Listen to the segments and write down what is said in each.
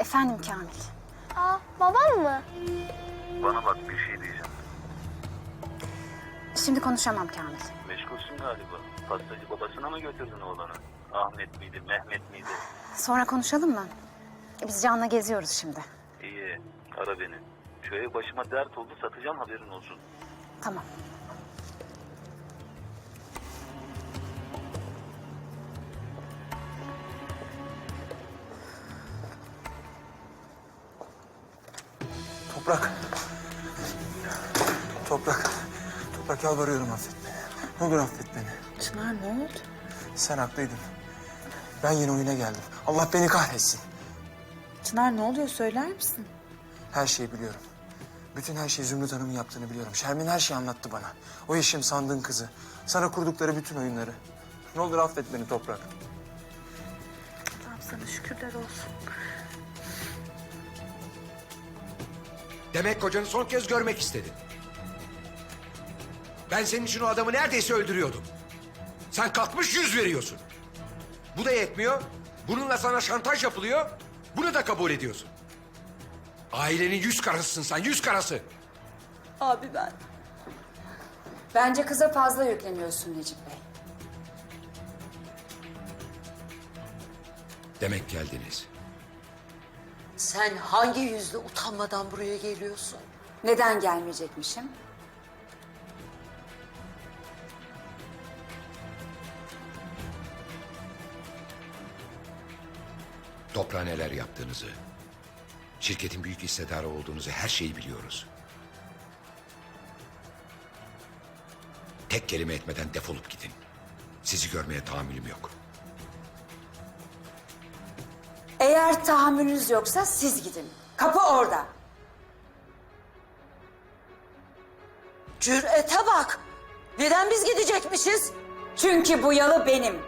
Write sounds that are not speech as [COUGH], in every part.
Efendim Kamil. Aa babam mı? Bana bak bir şey diyeceğim. Şimdi konuşamam Kamil. Meşgulsün galiba. Pastacı babasına mı götürdün oğlanı? Ahmet miydi, Mehmet miydi? Sonra konuşalım mı? Biz Can'la geziyoruz şimdi. İyi, ara beni. Şu ev başıma dert oldu, satacağım haberin olsun. Tamam. Toprak. Toprak. Toprak yalvarıyorum affet beni. Ne olur affet beni. Çınar ne oldu? Sen haklıydın. Ben yeni oyuna geldim. Allah beni kahretsin. Çınar ne oluyor söyler misin? Her şeyi biliyorum. Bütün her şeyi Zümrüt Hanım'ın yaptığını biliyorum. Şermin her şeyi anlattı bana. O Yeşim sandığın kızı. Sana kurdukları bütün oyunları. Ne olur affet beni Toprak. Tamam sana şükürler olsun. Demek kocanı son kez görmek istedin. Ben senin için o adamı neredeyse öldürüyordum. Sen kalkmış yüz veriyorsun. Bu da yetmiyor. Bununla sana şantaj yapılıyor. Bunu da kabul ediyorsun. Ailenin yüz karasısın sen, yüz karası. Abi ben. Bence kıza fazla yükleniyorsun Necip Bey. Demek geldiniz. Sen hangi yüzle utanmadan buraya geliyorsun? Neden gelmeyecekmişim? Toprağa neler yaptığınızı, şirketin büyük hissedarı olduğunuzu her şeyi biliyoruz. Tek kelime etmeden defolup gidin. Sizi görmeye tahammülüm yok. Eğer tahammülünüz yoksa siz gidin. Kapı orada. Cürete bak. Neden biz gidecekmişiz? Çünkü bu yalı benim.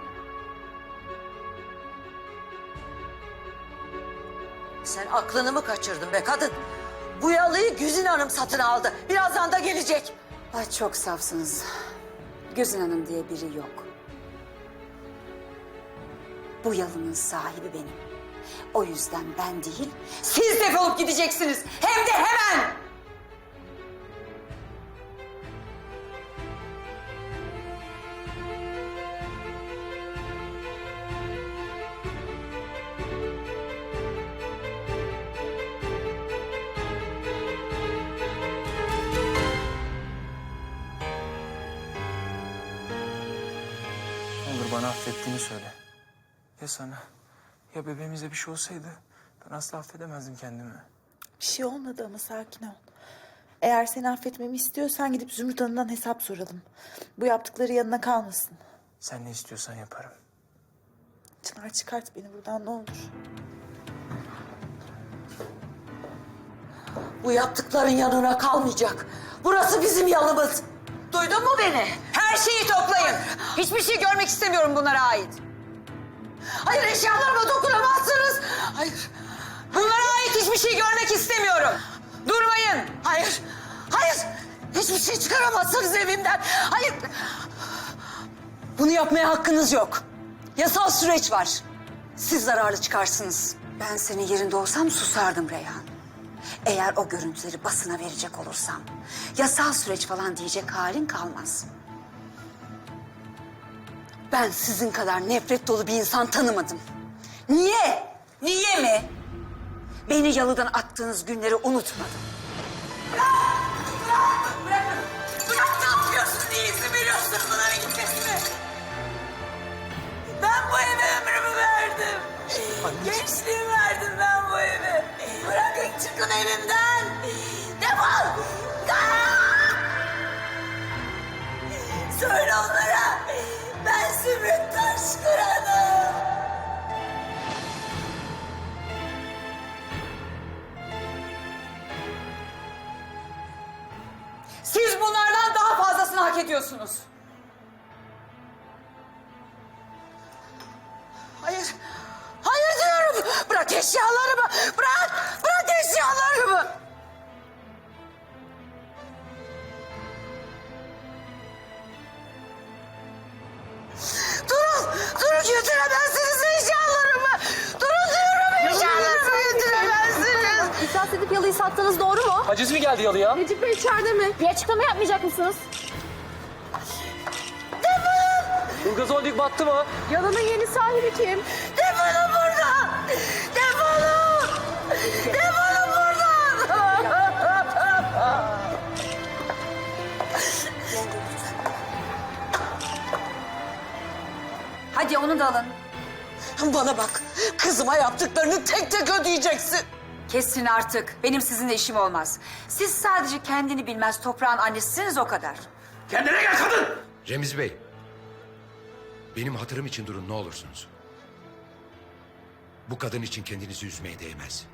Sen aklını mı kaçırdın be kadın? Bu yalıyı Güzin Hanım satın aldı. Birazdan da gelecek. Ay çok safsınız. Gözün Hanım diye biri yok. Bu yalının sahibi benim. O yüzden ben değil, siz defolup gideceksiniz. Hem de hemen. Bana affettiğini söyle. Ya sana? Ya bebeğimize bir şey olsaydı? Ben asla affedemezdim kendimi. Bir şey olmadı ama sakin ol. Eğer seni affetmemi istiyorsan gidip Zümrüt Hanım'dan hesap soralım. Bu yaptıkları yanına kalmasın. Sen ne istiyorsan yaparım. Çınar çıkart beni buradan ne olur. Bu yaptıkların yanına kalmayacak. Burası bizim yalımız. Duydun mu beni? Her şeyi toplayın. Hiçbir şey görmek istemiyorum bunlara ait. Hayır eşyalarıma dokunamazsınız. Hayır. Bunlara ait hiçbir şey görmek istemiyorum. Durmayın. Hayır. Hayır. Hiçbir şey çıkaramazsınız evimden. Hayır. Bunu yapmaya hakkınız yok. Yasal süreç var. Siz zararlı çıkarsınız. Ben senin yerinde olsam susardım Reyhan. Eğer o görüntüleri basına verecek olursam... ...yasal süreç falan diyecek halin kalmaz. Ben sizin kadar nefret dolu bir insan tanımadım. Niye? Niye mi? Beni yalıdan attığınız günleri unutmadım. Bırak ne yapıyorsun? Niye izin veriyorsun bunların gitmesine? Ben bu eve ömrümü verdim. Gençliğimi verdim ben bu eve. Bırakın çıkın evimden. Defol. Söyle onlara. Ben Zümrüt Taşkıran'ım. Siz bunlardan daha fazlasını hak ediyorsunuz. Yaptığınız doğru mu? Haciz mi geldi yalıya? Necip Bey içeride mi? Bir açıklama yapmayacak mısınız? Ilgaz Holding battı mı? Yalının yeni sahibi kim? Defolun buradan! Defolun! Defolun buradan! Hadi onu da alın. Bana bak, kızıma yaptıklarını tek tek ödeyeceksin. Kesin artık. Benim sizinle işim olmaz. Siz sadece kendini bilmez toprağın annesisiniz o kadar. Kendine gel kadın! Remiz Bey. Benim hatırım için durun ne olursunuz. Bu kadın için kendinizi üzmeye değmez.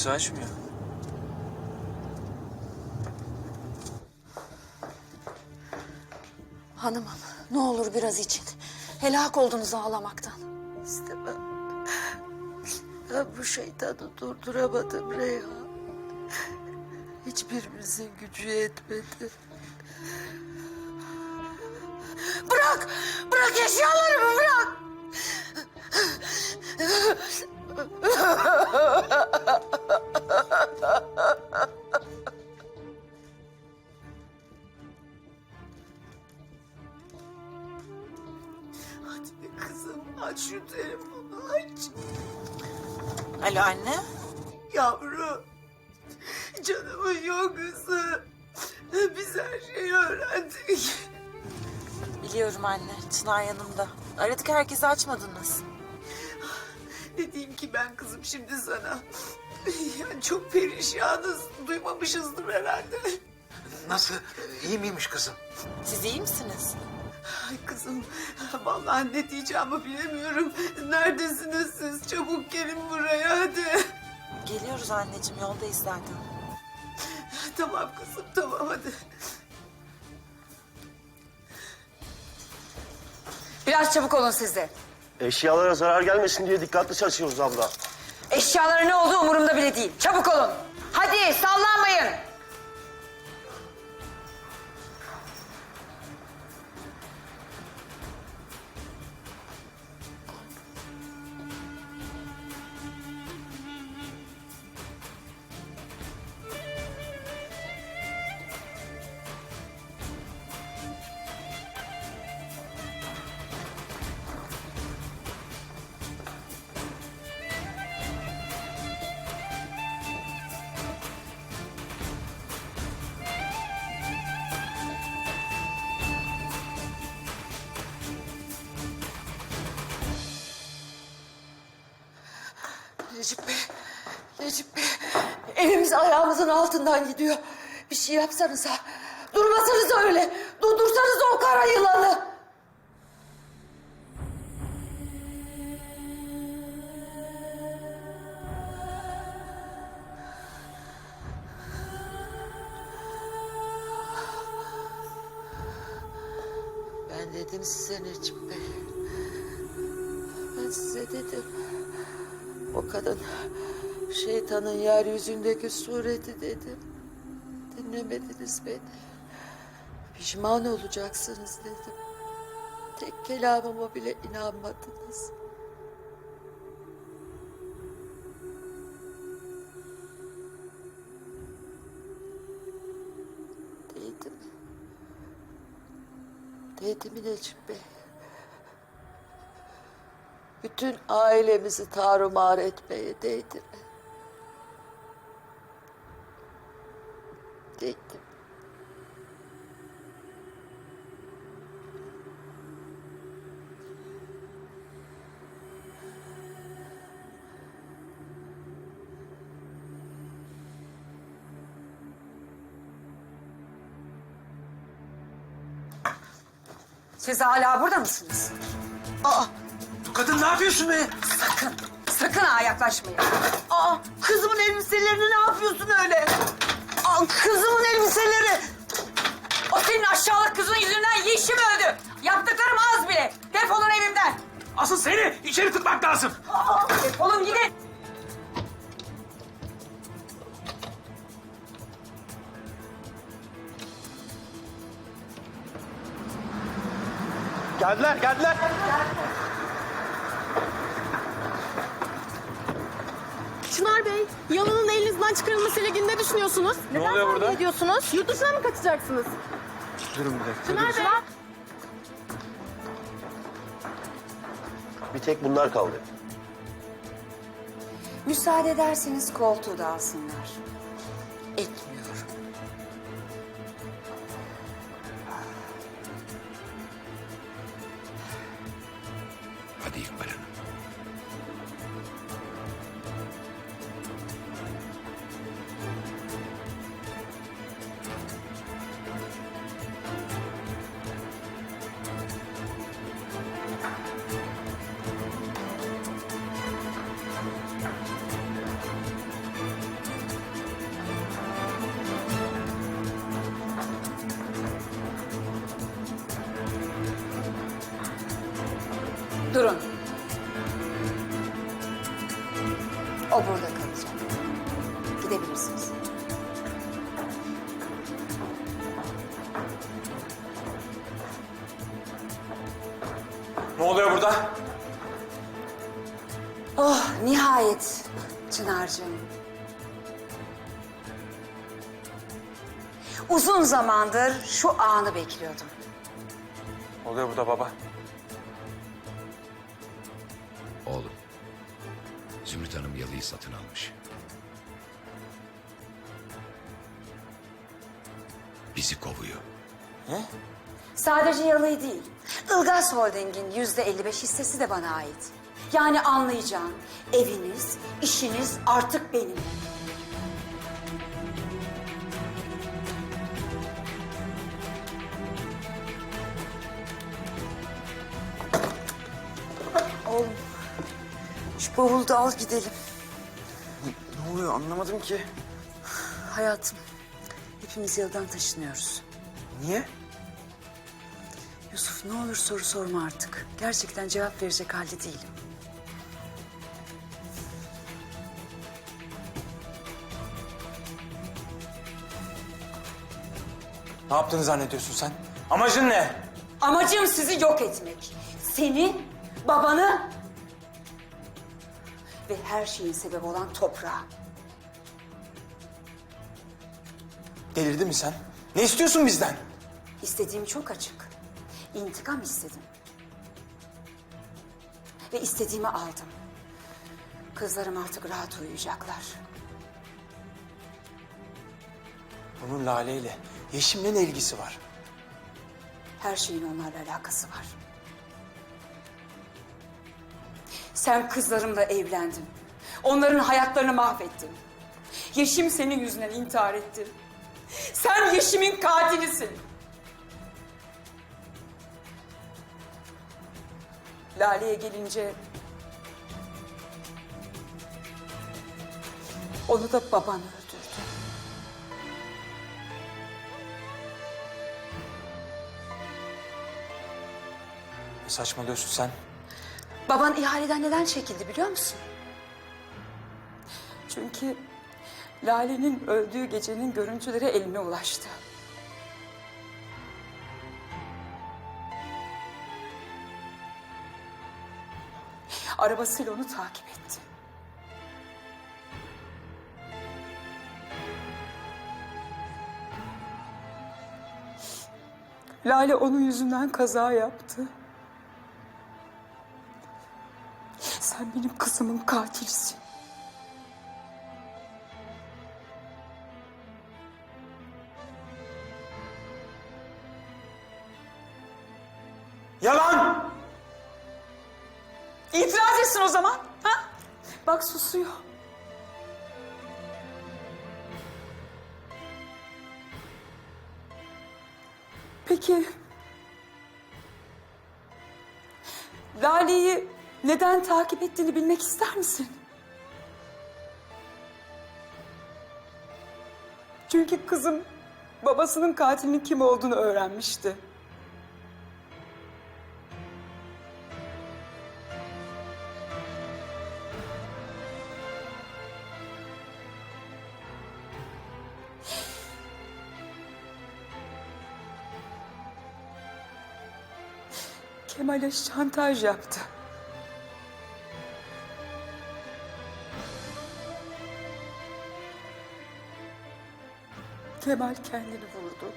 Kimse açmıyor. Hanımım, ne olur biraz için. Helak oldunuz ağlamaktan. İstemem. Ben bu şeytanı durduramadım Reyhan. Hiçbirimizin gücü yetmedi. Bırak! Bırak eşyalarımı bırak! [LAUGHS] Anne. Yavrum. Canımın yokası. Biz her şeyi öğrendik. Biliyorum anne. Çınar yanımda. Aradık herkesi açmadınız. Ne diyeyim ki ben kızım şimdi sana? Yani çok perişanız. Duymamışızdır herhalde. Nasıl? İyi miymiş kızım? Siz iyi misiniz? Ay kızım, vallahi ne diyeceğimi bilemiyorum. Neredesiniz siz? Çabuk gelin buraya hadi. Geliyoruz anneciğim. Yoldayız zaten. Tamam kızım, tamam hadi. Biraz çabuk olun siz de. Eşyalara zarar gelmesin diye dikkatli çalışıyoruz abla. Eşyaların ne olduğu umurumda bile değil. Çabuk olun. Hadi Necip Bey, Necip Bey. Elimiz ayağımızın altından gidiyor. Bir şey yapsanıza. Durmasanız öyle. Durdursanız o kara yılanı. Yeryüzündeki sureti dedim. Dinlemediniz beni. Pişman olacaksınız dedim. Tek kelamıma bile inanmadınız. Değdi mi? Değdi mi Necip Bey? Bütün ailemizi tarumar etmeye değdi mi? Siz hala burada mısınız? Aa! Kadın ne yapıyorsun be? Sakın, sakın ha yaklaşmayın. Aa, kızımın elbiselerini ne yapıyorsun öyle? Aa, kızımın elbiseleri. O senin aşağılık kızın yüzünden yeşim öldü. Yaptıklarım az bile. Defolun evimden. Asıl seni içeri tıkmak lazım. Defolun gidin. Geldiler, geldiler. Çınar Bey, Yalan'ın elinizden çıkarılmasıyla ilgili ne düşünüyorsunuz? Neden oluyor burada? ediyorsunuz? Yurt dışına mı kaçacaksınız? Durun bir dakika. Çınar Bey. Bir tek bunlar kaldı. Müsaade ederseniz koltuğu da alsınlar. Ne oluyor burada? Oh nihayet Çınar'cığım. Uzun zamandır şu anı bekliyordum. Ne oluyor burada baba? Oğlum. Zümrüt Hanım yalıyı satın almış. Bizi kovuyor. Sadece Yalı'yı değil, Ilgaz Holding'in yüzde 55 hissesi de bana ait. Yani anlayacağın eviniz, işiniz artık benim. Oğlum, şu bavulu da al gidelim. Ne oluyor anlamadım ki. Hayatım, hepimiz yıldan taşınıyoruz. Niye? Yusuf ne olur soru sorma artık. Gerçekten cevap verecek halde değilim. Ne yaptığını zannediyorsun sen? Amacın ne? Amacım sizi yok etmek. Seni, babanı ve her şeyin sebebi olan toprağı. Delirdin mi sen? Ne istiyorsun bizden? İstediğim çok açık. İntikam istedim. Ve istediğimi aldım. Kızlarım artık rahat uyuyacaklar. Bunun Lale ile Yeşim'le ne ilgisi var? Her şeyin onlarla alakası var. Sen kızlarımla evlendin. Onların hayatlarını mahvettin. Yeşim senin yüzünden intihar etti. Sen Yeşim'in katilisin. Lale'ye gelince... Onu da baban öldürdü. Ne saçmalıyorsun sen? Baban ihaleden neden çekildi biliyor musun? Çünkü Lale'nin öldüğü gecenin görüntüleri eline ulaştı. Arabasıyla onu takip etti. Lale onun yüzünden kaza yaptı. Sen benim kızımın katilisin. Peki... Lale'yi neden takip ettiğini bilmek ister misin? Çünkü kızım babasının katilinin kim olduğunu öğrenmişti. Kemal'e şantaj yaptı. Kemal kendini vurdu.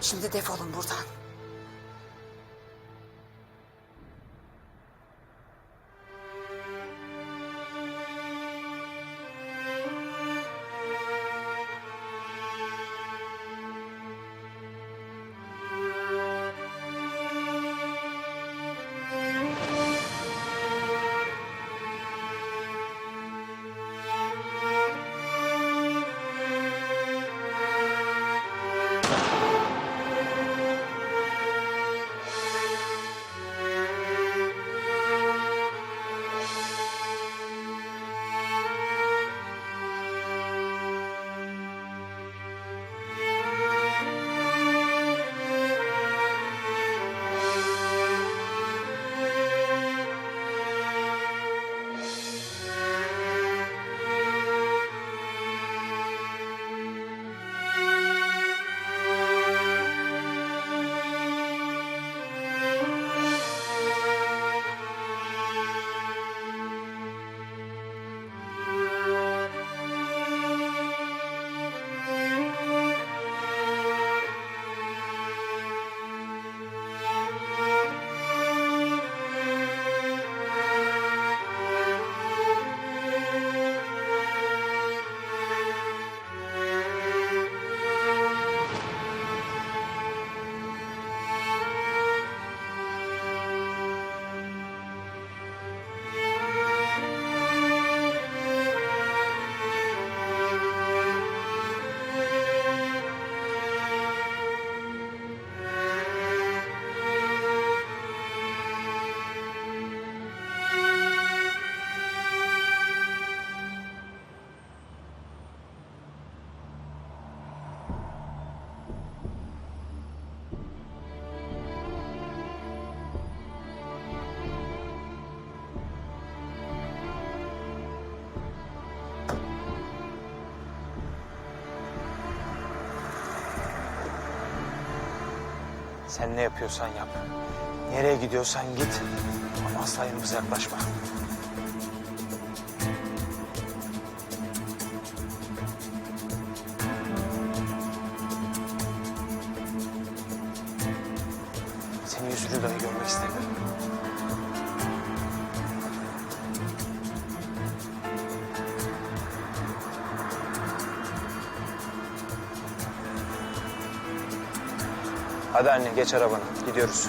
Şimdi defolun buradan. Sen ne yapıyorsan yap. Nereye gidiyorsan git. Ama asla yanımıza yaklaşma. Hadi anne geç arabana. Gidiyoruz.